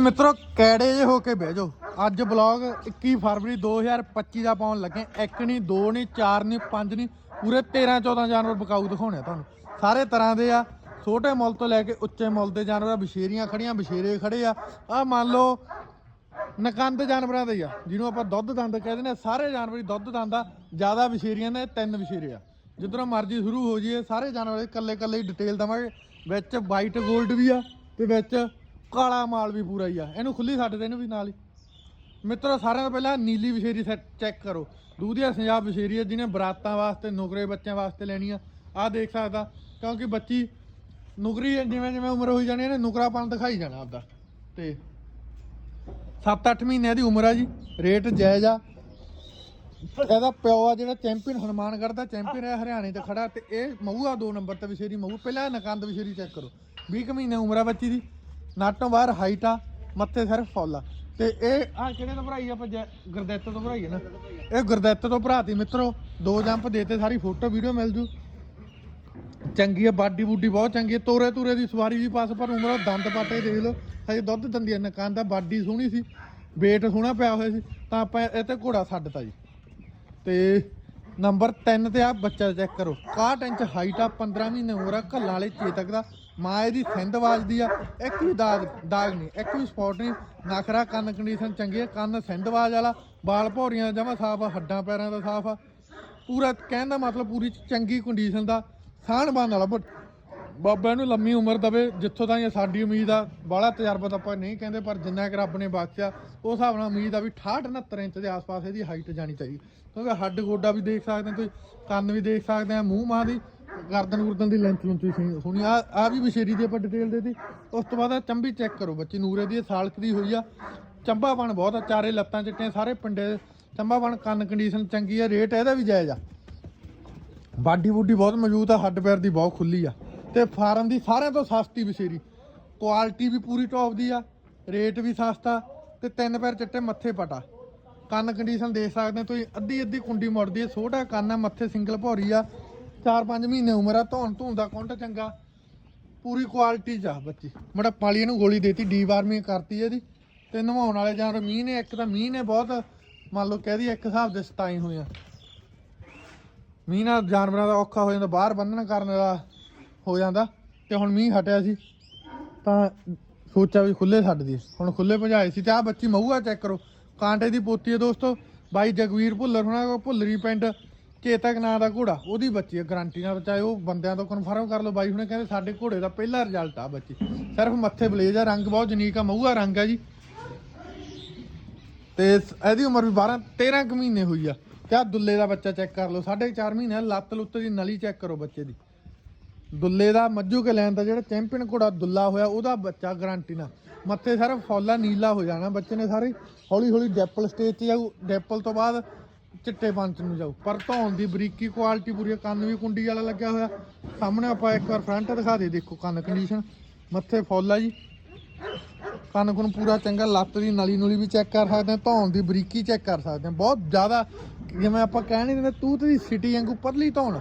ਮਿੱਤਰੋ ਕੈੜੇ ਜੇ ਹੋ ਕੇ ਬਹਿ ਜਾਓ? ਅੱਜ ਬਲੌਗ 21 ਫਰਵਰੀ 2025 ਦਾ ਪਾਉਣ ਲੱਗੇ ਇੱਕ ਨਹੀਂ ਦੋ ਨਹੀਂ ਚਾਰ ਨਹੀਂ ਪੰਜ ਨਹੀਂ ਪੂਰੇ 13 14 ਜਾਨਵਰ ਬਕਾਊ ਦਿਖਾਉਣੇ ਆ ਤੁਹਾਨੂੰ। ਸਾਰੇ ਤਰ੍ਹਾਂ ਦੇ ਆ। ਛੋਟੇ ਮੁੱਲ ਤੋਂ ਲੈ ਕੇ ਉੱਚੇ ਮੁੱਲ ਦੇ ਜਾਨਵਰ ਆ ਬਸ਼ੇਰੀਆਂ ਖੜੀਆਂ ਬਸ਼ੇਰੇ ਖੜੇ ਆ। ਆ ਮੰਨ ਲਓ, ਨਕੰਦ ਜਾਨਵਰਾਂ ਦੇ ਆ, ਜਿਹਨੂੰ ਆਪਾਂ ਦੁੱਧ ਦੰਦ ਕਹਿੰਦੇ ਨੇ ਸਾਰੇ ਜਾਨਵਰ ਹੀ ਦੁੱਧ ਦੰਦ ਆ, ਜ਼ਿਆਦਾ ਵਿਸ਼ੇਰੀਆਂ ਨੇ, ਤਿੰਨ ਵਿਸ਼ੇਰੇ ਆ। ਜਿੱਧਰੋਂ ਮਰਜ਼ੀ ਸ਼ੁਰੂ ਹੋ ਜਾਈਏ, ਸਾਰੇ ਜਾਨਵਰ ਇਕੱਲੇ ਇਕੱਲੇ ਡਿਟੇਲ ਦਵਾਂਗੇ। ਵਿੱਚ ਵਾਈਟ 골ਡ ਵੀ ਆ ਤੇ ਵਿੱਚ ਕਾਲਾ ਮਾਲ ਵੀ ਪੂਰਾ ਹੀ ਆ। ਇਹਨੂੰ ਖੁੱਲੀ ਛੱਡ ਦੇ ਇਹਨੂੰ ਵੀ ਨਾਲ ਹੀ। ਮਿੱਤਰੋ, ਸਾਰਿਆਂ ਤੋਂ ਪਹਿਲਾਂ ਨੀਲੀ ਵਿਸ਼ੇਰੀ ਸੈੱਟ ਚੈੱਕ ਕਰੋ। ਦੂਧੀਆ ਪੰਜਾਬ ਵਿਸ਼ੇਰੀ ਹੈ ਜਿਹਨੇ ਬਰਾਤਾਂ ਵਾਸਤੇ ਨੁਕਰੇ ਬੱਚਿਆਂ ਵਾਸਤੇ ਲੈਣੀ ਆ ਆਹ ਦੇਖ ਸਕਦਾ। ਕਿਉਂਕਿ ਬੱਚੀ ਨੁਕਰੀ ਜਿਵੇਂ ਜਿਵੇਂ ਉਮਰ ਹੋਈ ਜਾਣੀ ਇਹਨੇ ਨੁਕਰਾਪਣ ਦਿਖਾਈ ਜਾਣਾ ਆਪਦਾ। ਤੇ 7-8 ਮਹੀਨਿਆਂ ਦੀ ਉਮਰ ਆ ਜੀ, ਰੇਟ ਜਾਇਜ਼ ਆ। ਇਹਦਾ ਪਿਓ ਆ ਜਿਹੜਾ ਚੈਂਪੀਅਨ ਹਨੂਮਾਨਗੜ੍ਹ ਦਾ, ਚੈਂਪੀਅਨ ਹੈ ਹਰਿਆਣੇ ਤੇ ਖੜਾ ਤੇ ਇਹ ਮਊਆ 2 ਨੰਬਰ ਤੇ ਵਿਸ਼ੇਰੀ ਮਊ। ਪਹਿਲਾਂ ਨਕੰਦ ਵਿਸ਼ੇਰੀ ਚੈੱਕ ਕਰੋ। 20 ਕੁ ਮਹੀਨੇ ਉਮਰ ਆ ਬੱਚੀ ਦੀ। ਨਾਟੋਂ ਬਾਹਰ ਹਾਈਟ ਆ, ਮੱਥੇ ਸਿਰਫ ਫੁੱਲ ਆ। ਤੇ ਇਹ ਆ ਕਿਹੜੇ ਤੋਂ ਭਰਾਈ ਆਪਾਂ ਜੈ- ਤੋਂ ਭਰਾਈ ਹੈ ਨਾ? ਇਹ ਗੁਰਦਿੱਤ ਤੋਂ ਭਰਾਤੀ ਮਿੱਤਰੋ, ਦੋ ਜੰਪ ਦੇਤੇ ਸਾਰੀ ਫੋਟੋ, ਵੀਡੀਓ ਮਿਲ ਜੂ। ਚੰਗੀ ਆ, ਬਾਡੀ ਬੂਡੀ ਬਹੁਤ ਚੰਗੀ ਆ। ਤੋਰੇ ਤੂਰੇ ਦੀ ਸਵਾਰੀ ਵੀ ਪਾਸ, ਪਰ ਉਮਰ ਦੰਦ ਪਾਟੇ ਦੇਖ ਲਓ। ਹਜੇ ਦੁੱਧ ਦੰਦੀਆਂ ਨਕਾਂ ਦਾ ਬਾਡੀ ਸੋਹਣੀ ਸੀ। ਵੇਟ ਸੋਹਣਾ ਪਿਆ ਹੋਇਆ ਸੀ। ਤਾਂ ਆਪਾਂ ਇਹ ਤੇ ਘੋੜਾ ਛੱਡਤਾ ਜੀ। ਤੇ ਨੰਬਰ 3 ਤੇ ਆ, ਬੱਚਾ ਚੈੱਕ ਕਰੋ। 61 ਇੰਚ ਹਾਈਟ ਆ 15 ਮਹੀਨੇ ਉਮਰ ਆ, ਘੱਲਾਂ ਵਾਲੇ ਚੇਤਕ ਦਾ। ਮਾਂ ਇਹਦੀ ਸਿੰਧ ਵੱਜਦੀ ਆ, ਇੱਕ ਵੀ ਦਾਗ ਦਾਗ ਨਹੀਂ, ਇੱਕ ਵੀ ਸਪੌਟ ਨਹੀਂ। ਨਖਰਾ, ਕੰਨ ਕੰਡੀਸ਼ਨ ਚੰਗੀ ਆ, ਕੰਨ ਸਿੰਧ ਆਵਾਜ਼ ਵਾਲਾ ਬਾਲ ਭੌਰੀਆਂ ਜਮਾ ਸਾਫ਼ ਆ, ਹੱਡਾਂ ਪੈਰਾਂ ਦਾ ਸਾਫ਼ ਆ। ਪੂਰਾ ਕਹਿਣ ਦਾ ਮਤਲਬ ਪੂਰੀ ਚੰਗੀ ਕੰਡੀਸ਼ਨ ਦਾ ਸਾਣ ਬਣ ਵਾਲਾ ਬਟ ਬਾਬਾ ਨੂੰ ਲੰਮੀ ਉਮਰ ਦਵੇ, ਜਿੱਥੋਂ ਤਾਈਂ ਸਾਡੀ ਉਮੀਦ ਆ। ਬਾਹਲਾ ਤਜਰਬਾ ਤਾਂ ਆਪਾਂ ਨਹੀਂ ਕਹਿੰਦੇ, ਪਰ ਜਿੰਨਾ ਕਿ ਰੱਬ ਨੇ ਬਖਸ਼ਿਆ, ਉਸ ਹਿਸਾਬ ਨਾਲ ਉਮੀਦ ਆ ਵੀ 68 69 ਇੰਚ ਦੇ ਆਸ-ਪਾਸ ਇਹਦੀ ਹਾਈਟ ਜਾਣੀ ਚਾਹੀਦੀ। ਕਿਉਂਕਿ ਹੱਡ ਗੋਡਾ ਵੀ ਦੇਖ ਸਕਦੇ ਹੋ ਤੁਸੀਂ, ਕੰਨ ਵੀ ਦੇਖ ਸਕਦੇ ਆ ਮੂੰਹ ਮਾਂ ਦੀ, ਗਰਦਨ ਗੁਰਦਨ ਦੀ ਲੈਂਥ ਲੁੰਥ ਵੀ ਸਹੀ ਹੋਣੀ ਆ। ਆ ਵੀ ਬਸ਼ੇਰੀ ਦੀ ਆਪਾਂ ਡਿਟੇਲ ਦੇਤੀ। ਉਸ ਤੋਂ ਬਾਅਦ ਆ ਚੰਬੀ ਚੈੱਕ ਕਰੋ ਬੱਚੀ, ਨੂਰੇ ਦੀ ਸਾਲਕ ਦੀ ਹੋਈ ਆ। ਚੰਬਾਪਣ ਬਹੁਤ ਆ, ਚਾਰੇ ਲੱਤਾਂ ਚਿੱਟੀਆਂ, ਸਾਰੇ ਪਿੰਡੇ। ਚੰਬਾਪਣ ਕੰਨ ਕੰਡੀਸ਼ਨ ਚੰਗੀ ਆ ਰੇਟ ਇਹਦਾ ਵੀ ਜਾਇਜ਼ ਆ। ਬਾਡੀ ਬੂਡੀ ਬਹੁਤ ਮੌਜੂਦ ਆ, ਹੱਡ ਪੈਰ ਦੀ ਬਹੁਤ ਖੁੱਲੀ ਆ। ਤੇ ਫਾਰਮ ਦੀ ਸਾਰਿਆਂ ਤੋਂ ਸਸਤੀ ਬਸ਼ੇਰੀ ਕੁਆਲਿਟੀ ਵੀ ਪੂਰੀ ਟੌਪ ਦੀ ਆ ਰੇਟ ਵੀ ਸਸਤਾ ਤੇ ਤਿੰਨ ਪੈਰ ਚਿੱਟੇ ਮੱਥੇ ਪਟਾ। ਕੰਨ ਕੰਡੀਸ਼ਨ ਦੇਖ ਸਕਦੇ ਤੁਸੀਂ, ਅੱਧੀ ਅੱਧੀ ਕੁੰਡੀ ਮੁੜਦੀ ਹੈ, ਛੋਟਾ ਕੰਨ ਆ ਮੱਥੇ ਸਿੰਗਲ ਭੌਰੀ ਆ। 4-5 ਮਹੀਨੇ ਉਮਰ ਆ, ਧੌਣ ਧੂਣ ਦਾ ਕੁੰਟ ਚੰਗਾ। ਪੂਰੀ ਕੁਆਲਿਟੀ ਚ ਆ ਬੱਚੀ। ਮੜਾ ਪਾਲੀ ਇਹਨੂੰ ਗੋਲੀ ਦੇਤੀ ਡੀ ਵਾਰਮਿੰਗ ਕਰਤੀ ਇਹਦੀ। ਤੇ ਨਵਾਉਣ ਵਾਲੇ ਜਾਂ ਮੀਂਹ ਨੇ, ਇੱਕ ਤਾਂ ਮੀਂਹ ਨੇ ਬਹੁਤ, ਮੰਨ ਲਓ ਕਹਦੀ ਇੱਕ ਹਿਸਾਬ ਦੇ ਸਤਾਈ ਹੋਈਆਂ ਮੀਂਹ ਨਾਲ ਜਾਨਵਰਾਂ ਦਾ ਔਖਾ ਹੋ ਜਾਂਦਾ, ਬਾਹਰ ਬੰਨਣ ਕਰਨ ਦਾ ਹੋ ਜਾਂਦਾ ਤੇ ਹੁਣ ਮੀਂਹ ਹਟਿਆ ਸੀ ਤਾਂ ਸੋਚਿਆ ਵੀ ਖੁੱਲੇ ਛੱਡ ਦਈਏ। ਹੁਣ ਖੁੱਲੇ ਭਜਾਏ ਸੀ ਤੇ ਆ ਬੱਚੀ ਮਹੂਆ ਚੈੱਕ ਕਰੋ। ਕਾਂਟੇ ਦੀ ਪੋਤੀ ਹੈ ਦੋਸਤੋ ਬਾਈ ਜਗਵੀਰ ਭੁੱਲਰ ਹੁਣਾਂ ਕੋਲ ਭੁੱਲਰੀ ਪਿੰਡ ਚੇਤਕ ਨਾਂ ਦਾ ਘੋੜਾ ਉਹਦੀ ਬੱਚੀ ਹੈ ਗਾਰੰਟੀ ਨਾਲ ਚਾਹੇ ਉਹ ਬੰਦਿਆਂ ਤੋਂ ਕਨਫਰਮ ਕਰ ਲਓ। ਬਾਈ ਹੁਣੇ ਕਹਿੰਦੇ ਸਾਡੇ ਘੋੜੇ ਦਾ ਪਹਿਲਾ ਰਿਜ਼ਲਟ ਆ ਬੱਚੀ। ਸਿਰਫ ਮੱਥੇ ਬਲੇਜ ਆ ਰੰਗ ਬਹੁਤ ਯੂਨੀਕ ਆ ਮਹੂਆ ਰੰਗ ਆ ਜੀ। ਤੇ ਇਹਦੀ ਉਮਰ ਵੀ 12 13 ਕੁ ਮਹੀਨੇ ਹੋਈ ਆ। ਤੇ ਆ ਦੁੱਲੇ ਦਾ ਬੱਚਾ ਚੈੱਕ ਕਰ ਲਓ 4.5 ਮਹੀਨੇ ਆ, ਲੱਤ ਲੁੱਤ ਦੀ ਨਲੀ ਚੈੱਕ ਕਰੋ ਬੱਚੇ ਦੀ। ਦੁੱਲੇ ਦਾ ਮੱਜੂ ਕੇ ਲੈਣ ਦਾ ਜਿਹੜਾ ਚੈਂਪੀਅਨ ਘੋੜਾ ਦੁੱਲਾ ਹੋਇਆ, ਉਹਦਾ ਬੱਚਾ ਗਾਰੰਟੀ ਨਾਲ। ਮੱਥੇ ਸਾਰਾ ਫੌਲਾ ਨੀਲਾ ਹੋ ਜਾਣਾ, ਬੱਚੇ ਨੇ ਸਾਰੇ ਹੌਲੀ ਹੌਲੀ ਡੈਪਲ ਸਟੇਜ 'ਚ ਜਾਊ, ਡੈਪਲ ਤੋਂ ਬਾਅਦ ਚਿੱਟੇ ਪੰਚ ਨੂੰ ਜਾਊ। ਪਰ ਧੌਣ ਦੀ ਬਰੀਕੀ ਕੁਆਲਿਟੀ ਪੂਰੀ ਕੰਨ ਵੀ ਕੁੰਡੀ ਵਾਲਾ ਲੱਗਿਆ ਹੋਇਆ। ਸਾਹਮਣੇ ਆਪਾਂ ਇੱਕ ਵਾਰ ਫਰੰਟ ਦਿਖਾ ਦੇ, ਦੇਖੋ ਕੰਨ ਕੰਡੀਸ਼ਨ ਮੱਥੇ ਫੌਲਾ ਜੀ। ਕੰਨ ਕੁਨ ਪੂਰਾ ਚੰਗਾ, ਲੱਤ ਦੀ ਨਲੀ ਨੁਲੀ ਵੀ ਚੈੱਕ ਕਰ ਸਕਦੇ ਹਾਂ, ਧੌਣ ਦੀ ਬਰੀਕੀ ਚੈੱਕ ਕਰ ਸਕਦੇ ਹਾਂ। ਬਹੁਤ ਜ਼ਿਆਦਾ, ਜਿਵੇਂ ਆਪਾਂ ਕਹਿ ਨਹੀਂ ਦਿੰਦੇ, ਤੂਤ ਦੀ ਸਿਟੀ ਵਾਂਗੂ ਪਰਲੀ ਧੌਣ।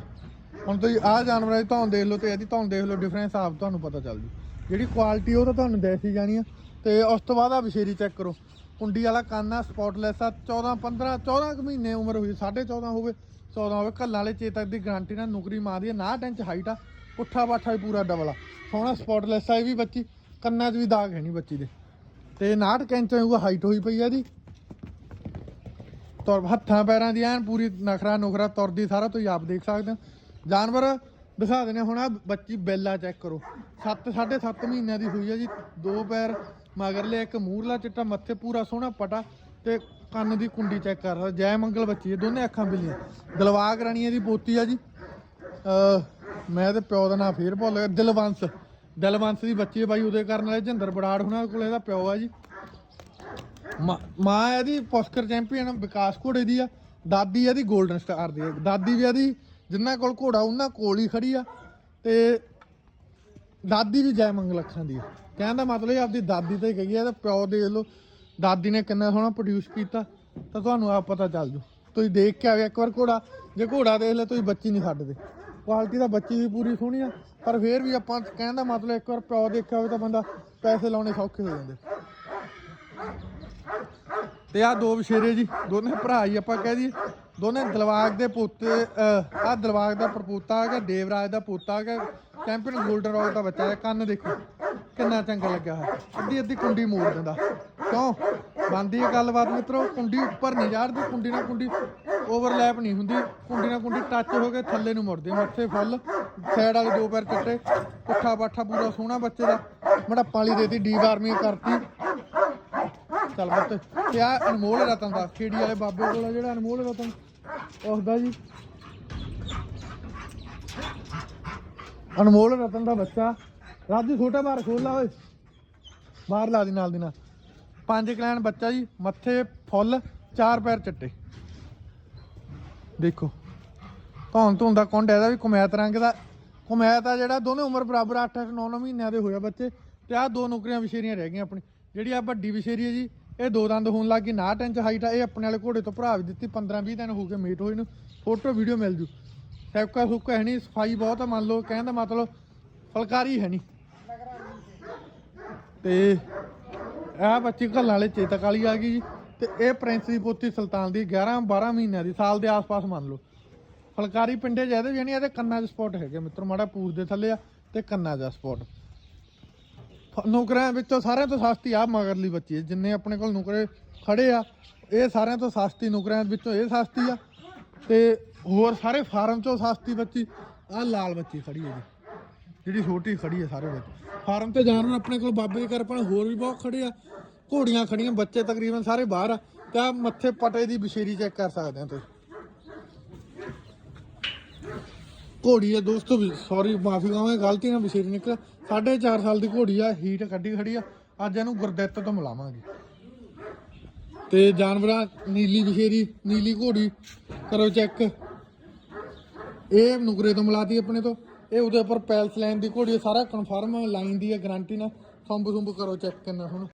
ਹੁਣ ਤੁਸੀਂ ਆਹ ਜਾਨਵਰਾਂ ਦੀ ਧੌਣ ਦੇਖ ਲਓ ਤੇ ਇਹਦੀ ਧੌਣ ਦੇਖ ਲਓ ਡਿਫਰੈਂਸ ਆਪ ਤੁਹਾਨੂੰ ਪਤਾ ਚੱਲ ਜੂ। ਜਿਹੜੀ ਕੁਆਲਿਟੀ ਉਹ ਤਾਂ ਤੁਹਾਨੂੰ ਦੇਸੀ ਜਾਣੀ ਆ। ਤੇ ਉਸ ਤੋਂ ਬਾਅਦ ਆ ਵਿਸ਼ੇਰੀ ਚੈੱਕ ਕਰੋ। ਕੁੰਡੀ ਵਾਲਾ ਕੰਨ ਆ ਸਪੌਟਲੈਸ ਆ 14 15 14 ਕੁ ਮਹੀਨੇ ਉਮਰ ਹੋਈ 14.5 ਹੋਵੇ 14 ਹੋਵੇ ਕੱਲਾਂ ਵਾਲੇ ਚੇਤਕ ਦੀ ਗਾਰੰਟੀ ਨਾਲ ਨੁਕਰੀ ਮਾਰਦੀ ਆ 59 ਇੰਚ ਹਾਈਟ ਆ, ਪੁੱਠਾ ਬਾਠਾ ਵੀ ਪੂਰਾ ਡਬਲ ਆ। ਸੋਹਣਾ ਸਪੌਟਲੈਸ ਆ, ਇਹ ਵੀ ਬੱਚੀ, ਕੰਨਾਂ 'ਚ ਵੀ ਦਾਗ ਹੈ ਨਹੀਂ ਬੱਚੀ ਦੇ। ਤੇ 59 ਇੰਚ ਹੋਊਗਾ ਹਾਈਟ ਹੋਈ ਪਈ ਆ ਇਹਦੀ। ਤੁਰ, ਹੱਥਾਂ, ਪੈਰਾਂ ਦੀ ਐਨ ਪੂਰੀ ਨਖਰਾ ਨੁਖਰਾ ਤੁਰਦੀ, ਸਾਰਾ ਤੁਸੀਂ ਆਪ ਦੇਖ ਸਕਦੇ ਹੋ। ਜਾਨਵਰ, ਦਿਖਾ ਦਿੰਦੇ ਹੁਣ ਆ ਬੱਚੀ ਬੈਲਾ ਚੈੱਕ ਕਰੋ। 7 7.5 ਮਹੀਨਿਆਂ ਦੀ ਹੋਈ ਆ ਜੀ। ਦੋ ਪੈਰ ਮਗਰਲੇ ਇੱਕ ਮੂਰਲਾ ਚਿੱਟਾ, ਮੱਥੇ ਪੂਰਾ ਸੋਹਣਾ ਪਟਾ ਤੇ ਕੰਨ ਦੀ ਕੁੰਡੀ ਚੈੱਕ ਕਰ ਰਿਹਾ। ਜੈ ਮੰਗਲ ਬੱਚੀ ਹੈ ਦੋਨੇ ਅੱਖਾਂ ਬਿੱਲੀਆਂ। ਦਿਲਵਾਗ ਰਾਣੀਆਂ ਦੀ ਪੋਤੀ ਆ ਜੀ। ਮੈਂ ਤੇ ਪਿਓ ਦਾ ਨਾਂ ਫੇਰ ਭੁੱਲ ਗਿਆ, ਦਿਲਵੰਸ। ਦਿਲਵੰਸ ਦੀ ਬੱਚੀ ਹੈ ਬਾਈ, ਉਹਦੇ ਕਰਨ ਵਾਲੇ ਜਿੰਦਰ ਬੜਾੜ ਹੁਣਾਂ ਕੋਲ ਇਹਦਾ ਪਿਓ ਆ ਜੀ। ਮਾਂ ਮਾਂ ਇਹਦੀ ਪੁਸਕਰ ਚੈਂਪੀਅਨ ਵਿਕਾਸ ਘੋੜੇ ਦੀ ਆ। ਦਾਦੀ ਇਹਦੀ 골ਡਨ ਸਟਾਰ ਦੀ। ਆ ਦਾਦੀ ਵੀ ਇਹਦੀ ਜਿੰਨਾ ਕੋਲ ਘੋੜਾ, ਉਹਨਾਂ ਕੋਲ ਹੀ ਖੜੀ ਆ ਤੇ ਦਾਦੀ ਵੀ ਜੈ ਮੰਗਲ ਅੱਖਾਂ ਦੀ ਆ। ਕਹਿਣ ਦਾ ਮਤਲਬ ਇਹ ਆਪਦੀ ਦਾਦੀ ਤੇ ਗਈ ਆ ਤਾਂ ਪਿਓ ਦੇਖ ਲਓ, ਦਾਦੀ ਨੇ ਕਿੰਨਾ ਸੋਹਣਾ ਪ੍ਰੋਡਿਊਸ ਕੀਤਾ, ਤਾਂ ਤੁਹਾਨੂੰ ਆਪ ਪਤਾ ਚੱਲ ਜੂ। ਤੁਸੀਂ ਦੇਖ ਕੇ ਆਵੇ ਇੱਕ ਵਾਰ ਘੋੜਾ, ਜੇ ਘੋੜਾ ਦੇਖ ਲੈ, ਤੁਸੀਂ ਬੱਚੀ ਨਹੀਂ ਛੱਡਦੇ। ਕੁਆਲਿਟੀ ਦਾ ਬੱਚੀ ਵੀ ਪੂਰੀ ਸੋਹਣੀ ਆ, ਪਰ ਫੇਰ ਵੀ ਆਪਾਂ ਕਹਿਣ ਦਾ ਮਤਲਬ ਇੱਕ ਵਾਰ ਪਿਓ ਦੇਖਿਆ ਹੋਵੇ ਤਾਂ ਬੰਦਾ ਪੈਸੇ ਲਾਉਣੇ ਸੌਖੇ ਹੋ ਜਾਂਦੇ। ਤੇ ਆ ਦੋ ਵਿਸ਼ੇਰੇ ਜੀ, ਦੋਨੇ ਭਰਾ ਹੀ ਆਪਾਂ ਕਹਿ ਦਈਏ। ਦੋਨੇ ਦਲਵਾਗ ਦੇ ਪੁੱਤ ਆ ਦਲਵਾਗ ਦਾ ਪ੍ਰਪੋਤਾ ਹੈਗਾ ਦੇਵਰਾਜ ਦਾ ਪੋਤਾ ਹੈਗਾ ਚੈਂਪੀਅਨ 골ਡਨ ਰੌਕ ਦਾ ਬੱਚਾ ਹੈ, ਕੰਨ ਦੇਖੋ, ਕਿੰਨਾ ਚੰਗਾ ਲੱਗਿਆ ਹੈ ਅੱਧੀ ਅੱਧੀ ਕੁੰਡੀ ਮੋੜ ਦਿੰਦਾ, ਕਿਉਂ? ਬੰਦੀ ਹੈ ਗੱਲਬਾਤ ਮਿੱਤਰੋ, ਕੁੰਡੀ ਉੱਪਰ ਨਹੀਂ ਜਾੜਦੀ, ਕੁੰਡੀ ਨਾਲ ਕੁੰਡੀ ਓਵਰਲੈਪ ਨਹੀਂ ਹੁੰਦੀ, ਕੁੰਡੀ ਨਾਲ ਕੁੰਡੀ ਟੱਚ ਹੋ ਕੇ ਥੱਲੇ ਨੂੰ ਮੁੜਦੀ, ਮੱਥੇ ਫੁੱਲ ਸਾਈਡ ਵਾਲੇ ਦੋ ਪੈਰ ਚੱਟੇ, ਪੁੱਠਾ ਪਾਠਾ ਪੂਰਾ ਸੋਹਣਾ ਬੱਚੇ ਦਾ ਮੜੱਪਾਂ ਵਾਲੀ ਦੇਤੀ, ਡੀ ਵਾਰਮਿੰਗ ਕਰਤੀ ਚੱਲ ਬੱਤ ਤੇ ਆ ਅਨਮੋਲ ਰਤਨ ਦਾ, ਖੇੜੀ ਵਾਲੇ ਬਾਬੇ ਕੋਲ ਆ ਜਿਹੜਾ ਅਨਮੋਲ ਰਤਨ। ਉਸਦਾ ਜੀ। ਅਨਮੋਲ ਰਤਨ ਦਾ ਬੱਚਾ। ਰਾਜੂ ਛੋਟਾ ਬਾਹਰ ਖੋਲ ਲਾ ਓਏ। ਬਾਹਰ ਲਾ ਦੀ ਨਾਲ ਦੀ ਨਾਲ। ਪੰਜ ਕਲੈਨ ਬੱਚਾ ਜੀ, ਮੱਥੇ ਫੁੱਲ, ਚਾਰ ਪੈਰ ਚੱਟੇ। ਦੇਖੋ। ਧੌਣ ਧੌਣ ਦਾ ਕੁੰਡ ਇਹਦਾ ਵੀ ਕੁਮੈਤ ਰੰਗ ਦਾ। ਕੁਮੈਤ ਆ ਜਿਹੜਾ ਦੋਨੇ ਉਮਰ ਬਰਾਬਰ 8 8 9 9 ਮਹੀਨਿਆਂ ਦੇ ਹੋਇਆ ਬੱਚੇ। ਤੇ ਆ ਦੋ ਨੌਕਰੀਆਂ ਵਿਸ਼ੇਰੀਆਂ ਰਹਿ ਗਈਆਂ ਆਪਣੀ। ਜਿਹੜੀ ਆ ਵੱਡੀ ਵਿਸ਼ੇਰੀ ਹੈ ਜੀ ਇਹ ਦੋ ਦੰਦ ਹੋਣ ਲੱਗ ਗਈ 59 ਇੰਚ ਹਾਈਟ ਆ, ਇਹ ਆਪਣੇ ਵਾਲੇ ਘੋੜੇ ਤੋਂ ਭਰਾ ਵੀ ਦਿੱਤੀ 15 20 ਦਿਨ ਹੋ ਗਏ ਮੀਟ ਹੋਏ ਨੂੰ ਫੋਟੋ ਵੀਡੀਓ ਮਿਲ ਜੂ। ਸੈਕਾ ਸੁੱਕਾ ਹੈ ਨਹੀਂ, ਸਫ਼ਾਈ ਬਹੁਤ ਆ, ਮੰਨ ਲਓ, ਕਹਿਣ ਦਾ ਮਤਲਬ ਫਲਕਾਰੀ ਹੈ ਨਹੀਂ। ਤੇ ਇਹ ਬੱਚੀ ਘੱਲਾਂ ਵਾਲੇ ਚੇਤਕ ਵਾਲੀ ਆ ਗਈ ਜੀ, ਤੇ ਇਹ ਪ੍ਰਿੰਸ ਦੀ ਪੋਤੀ ਸੁਲਤਾਨ ਦੀ 11 12 ਮਹੀਨਿਆਂ ਦੀ, ਸਾਲ ਦੇ ਆਸ-ਪਾਸ ਮੰਨ ਲਓ। ਫਲਕਾਰੀ ਪਿੰਡੇ ਜਿਹਦੇ ਵੀ ਨਹੀਂ, ਇਹਦੇ ਕੰਨਾਂ 'ਚ ਸਪੌਟ ਹੈਗੇ ਮਿੱਤਰ, ਮਾੜਾ ਪੂਛ ਦੇ ਥੱਲੇ ਆ, ਤੇ ਕੰਨਾਂ ਦਾ ਸਪੌਟ ਨੁਕਰਿਆਂ ਵਿੱਚੋਂ ਸਾਰਿਆਂ ਤੋਂ ਸਸਤੀ ਆ ਮਗਰਲੀ ਬੱਚੀ ਹੈ। ਜਿੰਨੇ ਆਪਣੇ ਕੋਲ ਨੁਕਰੇ ਖੜੇ ਆ, ਇਹ ਸਾਰਿਆਂ ਤੋਂ ਸਸਤੀ ਨੁਕਰਿਆਂ ਵਿੱਚੋਂ ਇਹ ਸਸਤੀ ਆ। ਤੇ ਹੋਰ ਸਾਰੇ ਫਾਰਮ 'ਚੋਂ ਸਸਤੀ ਬੱਚੀ ਆ ਲਾਲ ਬੱਚੀ ਖੜੀ ਹੈ ਜੀ। ਜਿਹੜੀ ਛੋਟੀ ਖੜੀ ਹੈ ਸਾਰੇ ਵਿੱਚ ਫਾਰਮ ਤੇ ਜਾਨਵਰ ਆਪਣੇ ਕੋਲ ਬਾਬੇ ਦੇ ਘਰ ਪਰ ਹੋਰ ਵੀ ਬਹੁਤ ਖੜੇ ਆ। ਘੋੜੀਆਂ ਖੜੀਆਂ, ਬੱਚੇ ਤਕਰੀਬਨ ਸਾਰੇ ਬਾਹਰ ਆ। ਤਾਂ ਮੱਥੇ ਪਟੇ ਦੀ ਬਸ਼ੇਰੀ ਚੈੱਕ ਕਰ ਸਕਦੇ ਆ ਤੁਸੀਂ। ਘੋੜੀ ਹੈ ਦੋਸਤੋ, ਵੀ ਸੌਰੀ ਮਾਫੀ ਕਹਾਂਗੇ ਗਲਤੀ ਨਾਲ ਬਸ਼ੇਰੀ ਨਿਕਲ। 4.5 ਸਾਲ ਦੀ ਘੋੜੀ ਆ ਹੀਟ ਕੱਢੀ ਖੜੀ ਆ। ਅੱਜ ਇਹਨੂੰ ਗੁਰਦਿੱਤ ਤੋਂ ਮਿਲਾਵਾਂਗੇ। ਤੇ ਜਾਨਵਰਾਂ, ਨੀਲੀ ਬਸ਼ੇਰੀ ਨੀਲੀ ਘੋੜੀ, ਕਰੋ ਚੈੱਕ ਇਹ ਨੁਕਰੇ ਤੋਂ ਮਿਲਾਤੀ ਆਪਣੇ ਤੋਂ। ਇਹ ਉਹਦੇ ਉੱਪਰ ਪੈਲਸ ਲਾਈਨ ਦੀ ਘੋੜੀ ਸਾਰਾ ਕਨਫਰਮ ਲਾਈਨ ਦੀ ਹੈ ਗਾਰੰਟੀ ਨਾਲ। ਸੰਭ ਸੁੰਭ ਕਰੋ ਚੈੱਕ ਕਰਨਾ ਹੁਣ।